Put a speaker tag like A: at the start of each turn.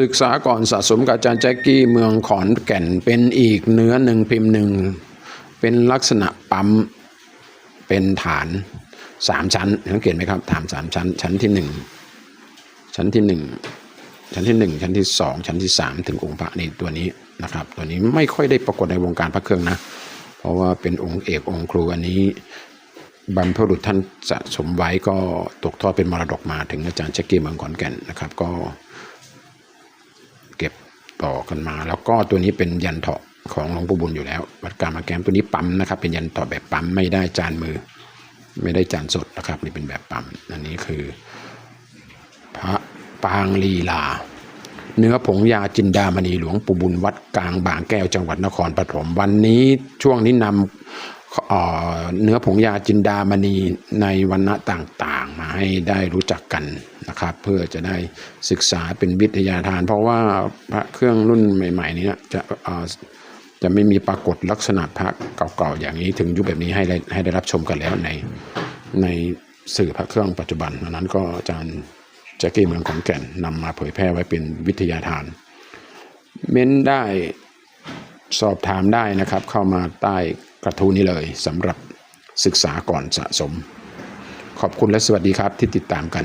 A: ศึกษาก่อนสะสมกับอาจารย์แจ็คกี้เมืองขอนแก่นเป็นอีกเนื้อหนึ่งพิมพ์หนึ่ง เป็นลักษณะปั๊มเป็นฐานสามชั้นสังเกตไหมครับฐานสามชั้น ชั้นที่หนึ่งชั้นที่หนึ่งชั้นที่หนึ่งชั้นที่สองชั้นที่สามถึงองค์พระนี่ตัวนี้นะครับ ตัวนี้ไม่ค่อยได้ปรากฏในวงการพระเครื่องนะ เพราะว่าเป็นองค์เอกองค์ครูอันนี้บรรพบุรุษท่านสะสมไว้ก็ตกทอดเป็นมรดกมาถึงอาจารย์แจ็คกี้เมืองขอนแก่นนะครับก็ เก็บต่อกันมา แล้วก็ตัวนี้เป็นยันเถาะของหลวงปู่บุญอยู่แล้ว วัดกามาแกมตัวนี้ปั๊มนะครับ เป็นยันเถาะแบบปั๊มไม่ได้จานมือ ไม่ได้จานสดนะครับนี่เป็นแบบปั๊มอันนี้คือ พระปางลีลา เนื้อผงยาจินดามณีหลวงปู่บุญวัดกลางบางแก้วจังหวัดนครปฐมวันนี้ช่วงนี้นำเเนื้อผงยาจินดามณีในวันณะต่างๆมา ให้ได้รู้จักกันนะครับ เพื่อจะได้ศึกษาเป็นวิทยาทาน เพราะว่าพระเครื่องรุ่นใหม่ ๆ นี้จะจะไม่มีปรากฏลักษณะพระเก่าๆอย่างนี้ถึงยุคแบบนี้ให้ได้ให้ได้รับชมกันแล้วในในสื่อพระเครื่องปัจจุบันอันนั้นก็อาจารย์แจ็คกี้เมืองขอนแก่นนำมาเผยแพร่ไว้เป็นวิทยาทาน เม้นได้สอบถามได้นะครับ เข้ามาใต้กระทู้นี้เลยสำหรับศึกษาก่อนสะสม ขอบคุณและสวัสดีครับที่ติดตามกัน